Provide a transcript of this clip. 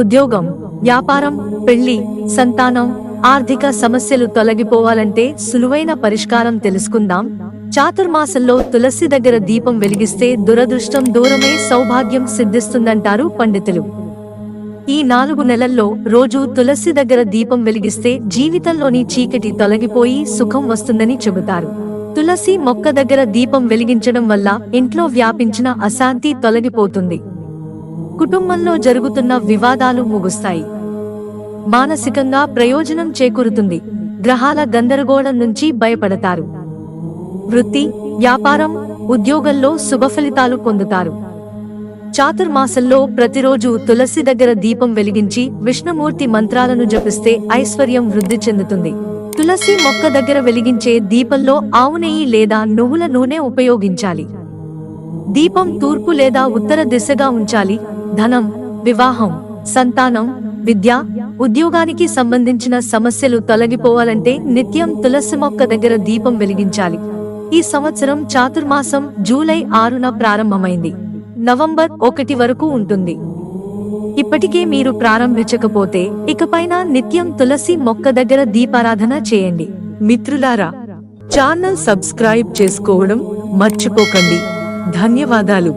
ఉద్యోగం వ్యాపారం పెళ్ళి సంతానం ఆర్థిక సమస్యలు తొలగిపోవాలంటే సులువైన పరిష్కారం తెలుసుకుందాం. చాతుర్మాసంలో తులసి దగ్గర దీపం వెలిగిస్తే దురదృష్టం దూరమే సౌభాగ్యం సిద్ధిస్తుందంటారు పండితులు. ఈ నాలుగు నెలల్లో రోజు తులసి దగ్గర దీపం వెలిగిస్తే జీవితంలోని చీకటి తొలగిపోయి సుఖం వస్తుందని చెబుతారు. తులసి మొక్క దగ్గర దీపం వెలిగించడం వల్ల ఇంట్లో వ్యాపించిన అశాంతి తొలగిపోతుంది. కుటుంబంలో జరుగుతున్న వివాదాలు ముగుస్తాయి. మానసికంగా ప్రయోజనం చేకూరుతుంది. గ్రహాల గందరగోళం నుంచి భయపడతారు. వృత్తి వ్యాపారం ఉద్యోగంలో శుభ ఫలితాలు పొందుతారు. చాతుర్మాసంలో ప్రతిరోజు తులసి దగ్గర దీపం వెలిగించి విష్ణుమూర్తి మంత్రాలను జపిస్తే ఐశ్వర్యం వృద్ధి చెందుతుంది. తులసి మొక్క దగ్గర వెలిగించే దీపంలో ఆవు నెయ్యి లేదా నువ్వుల నూనె ఉపయోగించాలి. దీపం తూర్పు లేదా ఉత్తర దిశగా ఉంచాలి. ధనం వివాహం సంతానం విద్య ఉద్యోగానికి సంబంధించిన సమస్యలు తొలగిపోవాలంటే నిత్యం తులసి మొక్క దగ్గర దీపం వెలిగించాలి. ఈ సంవత్సరం చాతుర్మాసం జూలై ఆరున ప్రారంభమైంది. నవంబర్ ఒకటి వరకు ఉంటుంది. ఇప్పటికే మీరు ప్రారంభించకపోతే ఇకపైన నిత్యం తులసి మొక్క దగ్గర దీపారాధన చేయండి. మిత్రులారా ఛానల్ సబ్స్క్రైబ్ చేసుకోవడం మర్చిపోకండి. ధన్యవాదాలు